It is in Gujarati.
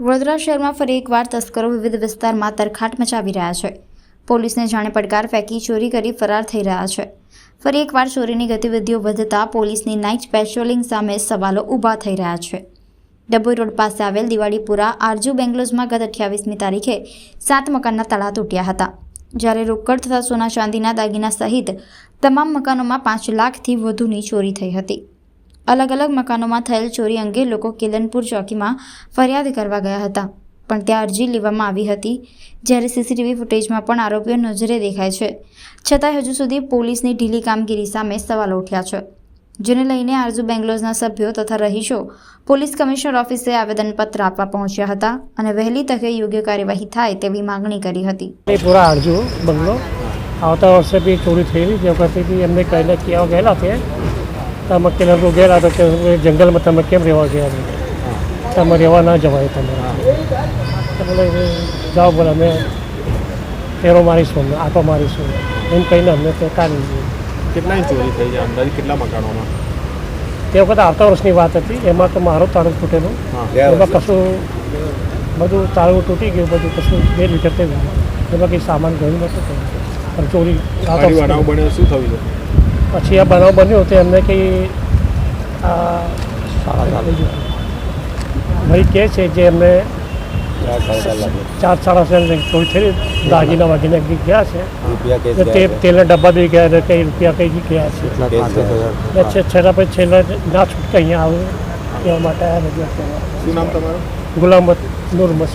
વડોદરા શહેરમાં ફરી એકવાર તસ્કરો વિવિધ વિસ્તારમાં તરખાટ મચાવી રહ્યા છે. પોલીસને જાણે પડકાર ફેંકી ચોરી કરી ફરાર થઈ રહ્યા છે. ફરી એકવાર ચોરીની ગતિવિધિઓ વધતા પોલીસની નાઇટ પેટ્રોલિંગ સામે સવાલો ઊભા થઈ રહ્યા છે. ડભોઈ રોડ પાસે આવેલ દિવાળીપુરા આરજુ બેંગ્લોઝમાં ગત અઠ્યાવીસમી તારીખે સાત મકાનના તળા તૂટ્યા હતા. જ્યારે રોકડ તથા સોના ચાંદીના દાગીના સહિત તમામ મકાનોમાં પાંચ લાખથી વધુની ચોરી થઈ હતી. અલગ અલગ મકાનોમાં થયેલ ચોરી અંગે લોકો કિલનપુર ચોકીમાં ફરિયાદ કરવા ગયા હતા, પણ ત્યાં અરજી લેવામાં આવી હતી, જ્યારે સીસીટીવી ફૂટેજમાં પણ આરોપીઓ નજરે દેખાય છે. છતાંય હજુ સુધી પોલીસની ઢીલી કામગીરી સામે સવાલો ઉઠ્યા છે. જેને લઈને આરજુ બેંગ્લોઝના સભ્યો તથા રહીશો પોલીસ કમિશનર ઓફિસે આવેદનપત્ર આપવા પહોંચ્યા હતા અને વહેલી તકે યોગ્ય કાર્યવાહી થાય તેવી માંગણી કરી હતી. પૂરા અરજુ બંગલો. આવતા વર્ષે બી ચોરી થયેલી. જે વખતે એમને કહેલા કહેવા ગયેલા છે તો અમે કેલર ગયેલા તો કે જંગલમાં તમે કેમ રહેવા ગયા તમે રહેવા ના જવાય તમે. કે જાઓ બોલે અમે ફેરો મારીશું અમે આટો મારીશું. એમ કહીને અમને તે કાઢી દીધું. કેટલા ચોરી થઈ છે? અંદાજે કેટલા મકાનોમાં? તે વખતે આવતા વર્ષની વાત હતી. એમાં તો મારો તાળું તૂટેલું. હા. એમાં કશું બધું તાળું તૂટી ગયું બધું કશું બે લીટર થઈ ગયું એમાં કંઈ સામાન ગયું નહોતું. થયું. પણ ચોરી શું થયું? પછી આ બનાવ બન્યો તો એમને કંઈ આ ભાઈ કહે છે જે એમને ચાર સાડા ચાર ચોરી થઈ દાગીના વાગીને ગયા છે. રૂપિયા તે તેલના ડબ્બા દઈ ગયા ને કંઈ રૂપિયા કંઈ ગયા છે. છે. છેલ્લા પછી છેલ્લા ના છૂટકે અહીંયા આવે એવા માટે આ રજૂઆત કરવા. ગુલામત નૂર મસ્જિદ